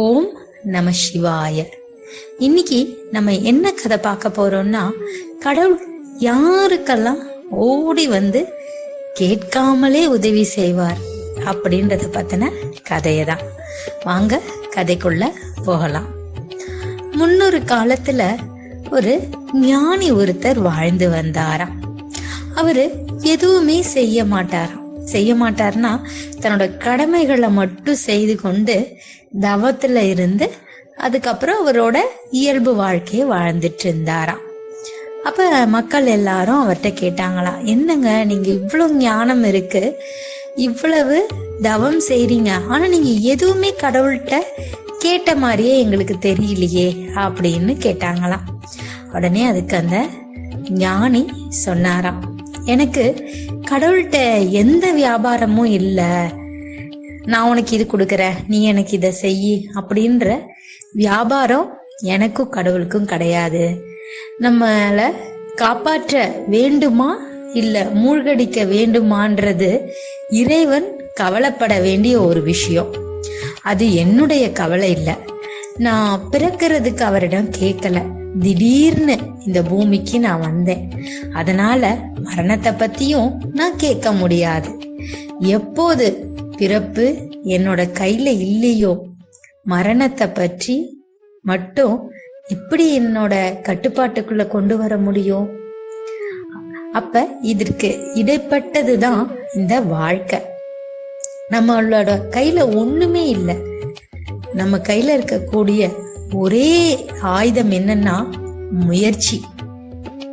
ஓம் நம சிவாய. இன்னைக்கு நம்ம என்ன கதை பார்க்க போறோம்னா கடவுள் யாருக்கெல்லாம் ஓடி வந்து கேட்காமலே உதவி செய்வார் அப்படின்றத பத்தின கதையை தான் வாங்க கதைக்குள்ள போகலாம். முன்னொரு காலத்துல ஒரு ஞானி ஒருத்தர் வாழ்ந்து வந்தாராம். அவரு எதுவுமே செய்ய மாட்டாராம். செய்ய மாட்டார்னா தன்னோட கடமைகளை மட்டும் செய்து கொண்டு தவத்துல இருந்து அதுக்கப்புறம் அவரோட இயல்பு வாழ்க்கையை வாழ்ந்துட்டு இருந்தாராம். அப்ப மக்கள் எல்லாரும் அவர்கிட்ட கேட்டாங்களாம் என்னங்க நீங்க இவ்வளவு ஞானம் இருக்கு இவ்வளவு தவம் செய்றீங்க ஆனா நீங்க எதுவுமே கடவுள்கிட்ட கேட்ட மாதிரியே எங்களுக்கு தெரியலையே அப்படின்னு கேட்டாங்களாம். உடனே அதுக்கு அந்த ஞானி சொன்னாராம் எனக்கு கடவுள்கிட்ட எந்த வியாபாரமும் இல்லை. நான் உனக்கு இது கொடுக்குறேன் நீ எனக்கு இதை செய் அப்படின்ற வியாபாரம் எனக்கும் கடவுளுக்கும் கிடையாது. நம்மள காப்பாற்ற வேண்டுமா? இல்ல மூழ்கடிக்க வேண்டுமான்றது இறைவன் கவலைப்பட வேண்டிய ஒரு விஷயம். அது என்னுடைய கவலை இல்லை. நான் பிறக்கிறதுக்கு அவரிடம் கேட்கல. திடீர்னு இந்த பூமிக்கு நான் வந்தேன். அதனால மரணத்தை பத்தியும் நான் கேட்க முடியாது. எப்போது பிறப்பு என்னோட கையில இல்லையோ மரணத்தை பற்றி மட்டும் எப்படி என்னோட கட்டுப்பாட்டுக்குள்ள கொண்டு வர முடியும்? அப்ப இதற்கு இடைப்பட்டதுதான் இந்த வாழ்க்கை. நம்மளோட கையில ஒண்ணுமே இல்லை. நம்ம கையில இருக்கக்கூடிய ஒரே ஆயுதம் என்னன்னா முயற்சி.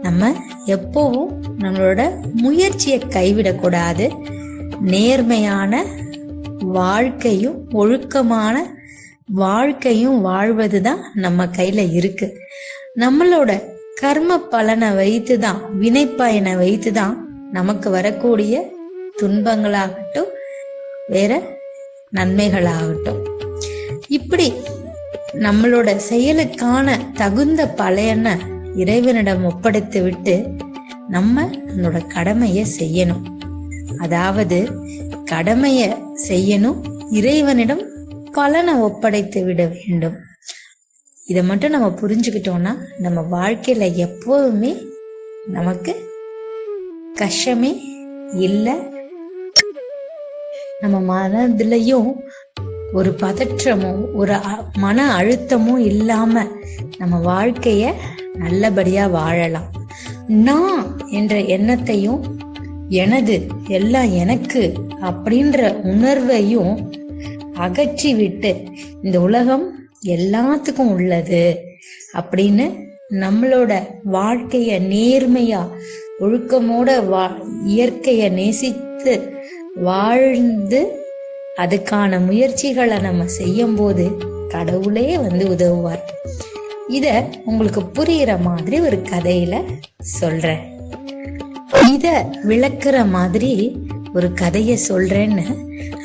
நம்ம எப்போவும் நம்மளோட முயற்சியை கைவிடக்கூடாது. நேர்மையான வாழ்க்கையும் ஒழுக்கமான வாழ்க்கையும் வாழ்வது தான் நம்ம கையில இருக்கு. நம்மளோட கர்ம பலனை வைத்து தான் வினைப்பயனை வைத்து தான் நமக்கு வரக்கூடிய துன்பங்களாகட்டும் வேற நன்மைகளாகட்டும். இப்படி நம்மளோட செயலுக்கான தகுந்த பலையனை இறைவனிடம் ஒப்படைத்து விட்டு நம்ம நம்மளோட கடமையை செய்யணும். அதாவது கடமைய செய்யணும் இறைவனிடம் பலனை ஒப்படைத்து விட வேண்டும். இதை மட்டும் நம்ம புரிஞ்சுக்கிட்டோம்னா நம்ம வாழ்க்கையில எப்போதுமே நமக்கு கஷ்டமே இல்லை. நம்ம மனதுலயும் ஒரு பதற்றமோ ஒரு அ- மன அழுத்தமும் இல்லாம நம்ம வாழ்க்கைய நல்லபடியா வாழலாம். நான் என்ற எண்ணத்தையும் எனது எல்லாம் எனக்கு அப்படின்ற உணர்வையும் அகற்றி விட்டு இந்த உலகம் எல்லாத்துக்கும் உள்ளது அப்படின்னு நம்மளோட வாழ்க்கைய நேர்மையா ஒழுக்கமோட வா இயற்கைய நேசித்து வாழ்ந்து அதுக்கான முயற்சிகளை நம்ம செய்யும் போது கடவுளே வந்து உதவுவார். இத உங்களுக்கு புரியுற மாதிரி ஒரு கதையில சொல்றேன். இத விளக்குற மாதிரி ஒரு கதைய சொல்றேன்னு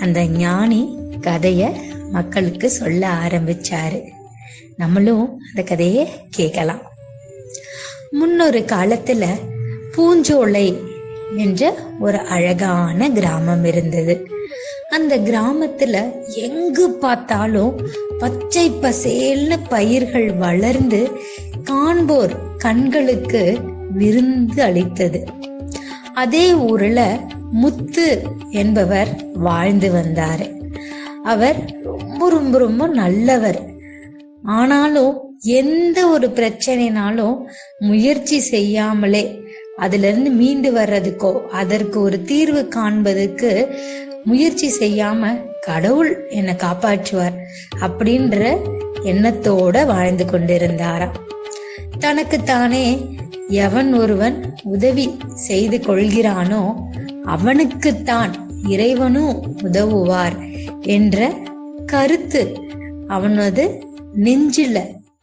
அந்த ஞானி கதைய மக்களுக்கு சொல்ல ஆரம்பிச்சாரு. நம்மளும் அந்த கதையை கேட்கலாம். முன்னொரு காலத்துல பூஞ்சோலை என்ற ஒரு அழகான கிராமம் இருந்தது. அந்த கிராமத்துல எங்கு பார்த்தாலும் பச்சை பசேல்னு பயிர்கள் வளர்ந்து காண்போர் கண்களுக்கு விருந்து அளித்தது. அதே ஊர்ல முத்து என்பவர் வாழ்ந்து வந்தாரு. அவர் ரொம்ப ரொம்ப ரொம்ப நல்லவர். ஆனாலும் எந்த ஒரு பிரச்சனைனாலும் முயற்சி செய்யாமலே அதுல இருந்து மீண்டு வர்றதுக்கோ அதற்கு ஒரு தீர்வு காண்பதுக்கு முயற்சி செய்யாம கடவுள் என்னை காப்பாற்றுவார் அப்படின்ற எண்ணத்தோட வாழ்ந்து கொண்டிருந்தாராம். தனக்கு தானே எவன் ஒருவன் உதவி செய்து கொள்கிறானோ அவனுக்குத்தான் இறைவனும் உதவுவார் என்ற கருத்து அவனது நெஞ்சில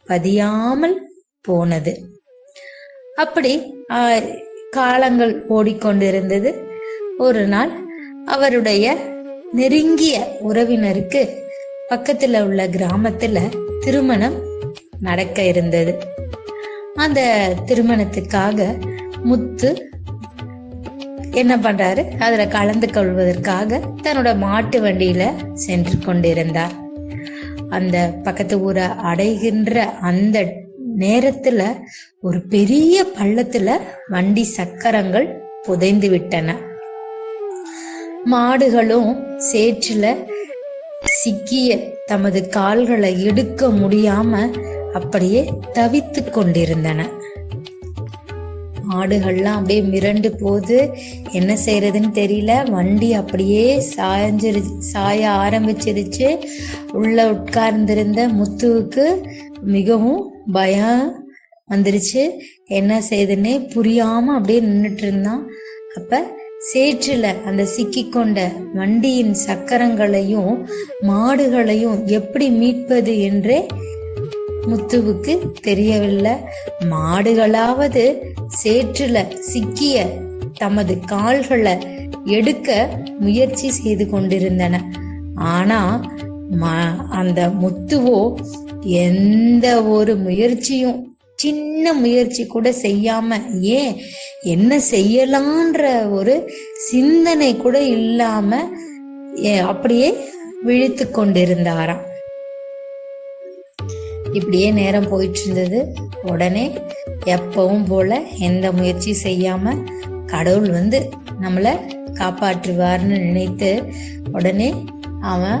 பதியாமல் போனது. அப்படி காலங்கள் ஓடிக்கொண்டிருந்தது. ஒரு நாள் அவருடைய நெருங்கிய உறவினருக்கு பக்கத்துல உள்ள கிராமத்துல திருமணம் நடக்க இருந்தது. அந்த திருமணத்துக்காக முத்து என்ன பண்றாரு? அதுல கலந்து கொள்வதற்காக தன்னோட மாட்டு வண்டியில சென்று கொண்டிருந்தார். அந்த பக்கத்து ஊரை அடைகின்ற அந்த நேரத்துல ஒரு பெரிய பள்ளத்துல வண்டி சக்கரங்கள் புதைந்து விட்டன. மாடுகளும் சேற்றுல சிக்கிய தமது கால்களை எடுக்க முடியாம அப்படியே தவித்து கொண்டிருந்தன. மாடுகள்லாம் அப்படியே மிரண்டு போது என்ன செய்யறதுன்னு தெரியல. வண்டி அப்படியே சாயஞ்சிரு சாய ஆரம்பிச்சிருச்சு. உள்ள உட்கார்ந்திருந்த முத்துவுக்கு மிகவும் பயம் வந்துருச்சு. என்ன செய்யுதுன்னே புரியாம அப்படியே நின்றுட்டு இருந்தான். அப்போ சேற்றில அந்த சிக்கிக்கொண்ட வண்டியின் சக்கரங்களையும் மாடுகளையும் எப்படி மீட்பது என்றே முத்துவுக்கு தெரியவில்லை. மாடுகளாவது சேற்றில சிக்கிய தமது கால்களை எடுக்க முயற்சி செய்து கொண்டிருந்தன. ஆனா ம- அந்த முத்துவோ எந்த ஒரு முயற்சியும் சின்ன முயற்சி கூட செய்யாம ஏன் என்ன செய்யலான்ற ஒரு சிந்தனை கூட இல்லாம அப்படியே விழித்து கொண்டிருந்தாராம். இப்படியே நேரம் போயிட்டு இருந்தது உடனே எப்பவும் போல எந்த முயற்சி செய்யாம கடவுள் வந்து நம்மளை காப்பாற்றுவார்னு நினைத்து உடனே அவன்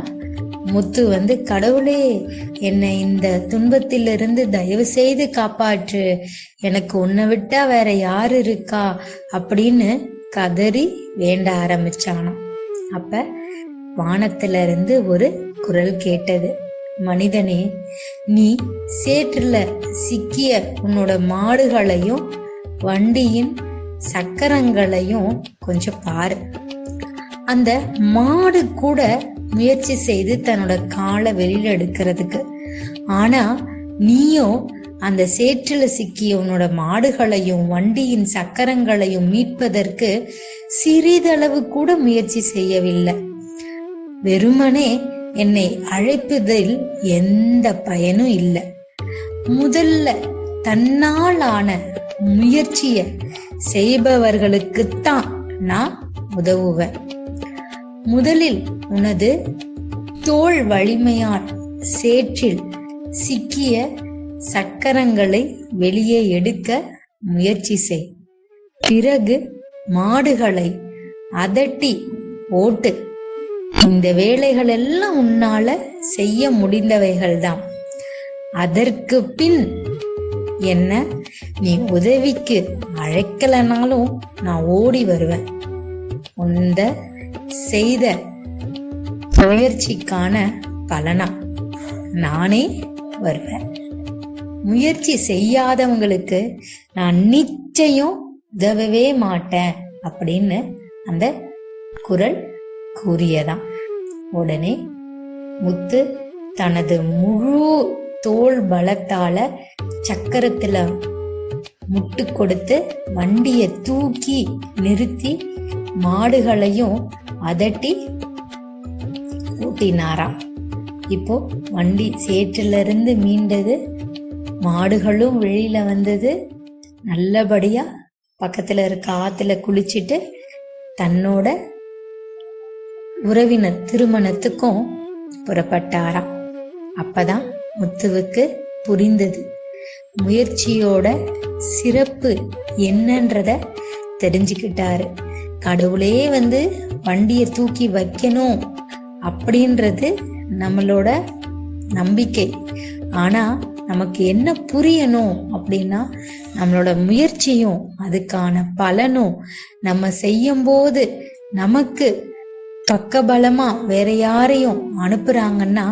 முத்து வந்து கடவுளே என்னை இந்த துன்பத்திலிருந்து தயவு செய்து காப்பாற்று. எனக்கு உன்னை விட்டா வேற யாரு இருக்கா? அப்படின்னு கதறி வேண்ட ஆரம்பிச்சானாம். அப்ப வானத்துல இருந்து ஒரு குரல் கேட்டது. மனிதனே நீ சேற்றுல சிக்கிய உன்னோட மாடுகளையும் வண்டியின் சக்கரங்களையும் கொஞ்சம் பாரு. அந்த மாடு கூட முயற்சி செய்து தன்னோட காலை வெளியில எடுக்கிறதுக்கு. ஆனா நீயோ அந்த சேற்றில சிக்கிய உன்னோட மாடுகளையும் வண்டியின் சக்கரங்களையும் மீட்பதற்கு சிறிதளவு கூட முயற்சி செய்யவில்லை. வெறுமனே என்னை அழைப்பதில் எந்த பயனும் இல்லை. முதல்ல தன்னாலான முயற்சிய செய்பவர்களுக்குத்தான் நான் உதவுவேன். முதலில் உனது தோல் வலிமையால் சேற்றில் சிக்கிய சக்கரங்களை வெளியே எடுக்க முயற்சி செய். பிறகு மாடுகளை அதட்டி ஓட்டு. இந்த வேலைகள் எல்லாம் உன்னால செய்ய முடிந்தவைகள்தான் அதற்கு பின் என்ன நீ உதவிக்கு அழைக்கலனாலும் நான் ஓடி வருவேன். உந்த செய்த முயற்சிக்கான பலனா? நானே வருவேன். முயற்சி செய்யாதவங்களுக்கு நான் நிச்சயம் உதவவே மாட்டேன் அப்படின்னு அந்த குரல் கூறியதான் உடனே முத்து தனது முழு தோல் பலத்தால சக்கரத்துல முட்டு கொடுத்து வண்டியை தூக்கி நிறுத்தி மாடுகளையும் அதட்டி கூட்டினாராம். இப்போ வண்டி சேற்றில இருந்து மீண்டது. மாடுகளும் வெளியில வந்தது. நல்லபடியா பக்கத்துல இருக்க ஆத்துல குளிச்சிட்டு தன்னோட உறவினர் திருமணத்துக்கும் புறப்பட்டாராம். அப்பதான் முத்துவுக்கு புரிந்தது. முயற்சியோட சிறப்பு என்னன்றத தெரிஞ்சுக்கிட்டாரு. கடவுளே வந்து வண்டியை தூக்கி வைக்கணும் அப்படின்றது நம்மளோட நம்பிக்கை. ஆனா நமக்கு என்ன புரியணும் அப்படின்னா நம்மளோட முயற்சியும் அதுக்கான பலனும் நம்ம செய்யும் போது நமக்கு பக்கபலமா வேற யாரையும் அனுப்புறாங்கன்னா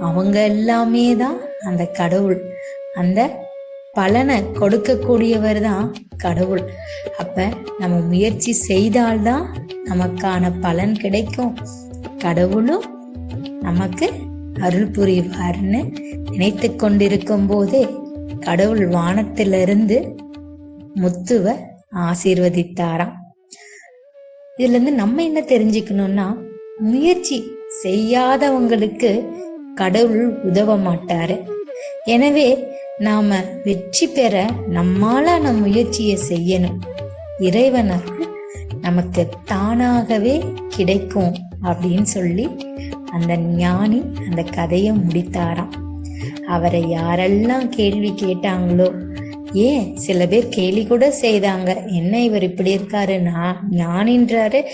அவங்க எல்லாமே தான் அந்த கடவுள் அந்த பலனை கொடுக்கக்கூடியவர் தான் கடவுள். அப்ப நம்ம முயற்சி செய்தால்தான் நமக்கான பலன் கிடைக்கும். கடவுளும் நமக்கு அருள் புரிவார்னு நினைத்து கொண்டிருக்கும் போதே கடவுள் வானத்திலிருந்து முத்துவ ஆசீர்வதித்தாராம். இதுல இருந்து நம்ம என்ன தெரிஞ்சுக்கணும்னா முயற்சி செய்யாதவங்களுக்கு கடவுள் உதவ மாட்டாரு. எனவே நாம வெற்றி பெற நம்மாலான முயற்சியை செய்யணும். இறைவனுக்கு நமக்கு தானாகவே கிடைக்கும் அப்படின்னு சொல்லி அந்த ஞானி அந்த கதையை முடித்தாராம். அவரை யாரெல்லாம் கேள்வி கேட்டாங்களோ ஏன்? சில பேர் கேலி கூட செய்தாங்க. என்ன இவர் இப்படி இருக்காரு? நான் ஞானின்றாரு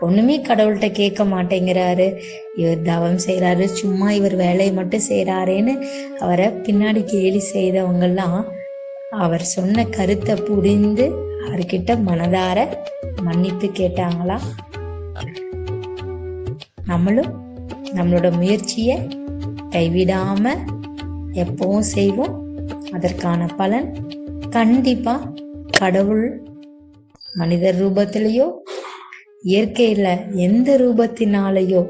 ஒண்ணுமே கடவுள்கிட்ட கேட்க மாட்டேங்கிறாரு. இவர் தவம் செய்கிறாரு சும்மா இவர் வேலையை மட்டும் செய்கிறாரேன்னு அவரை பின்னாடி கேலி செய்தவங்கெல்லாம் அவர் சொன்ன கருத்தை புரிந்து அவர்கிட்ட மனதார மன்னிப்பு கேட்டாங்களா? நம்மளும் நம்மளோட முயற்சியை கைவிடாம எப்பவும் செய்வோம். அதற்கான பலன் கண்டிப்பா கடவுள் மனிதர் ரூபத்திலேயோ இயற்கையில எந்த ரூபத்தினாலேயோ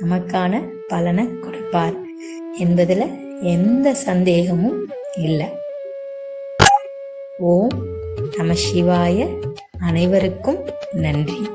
நமக்கான பலனை கொடுப்பார் என்பதுல எந்த சந்தேகமும் இல்லை. ஓம் நம சிவாய. அனைவருக்கும் நன்றி.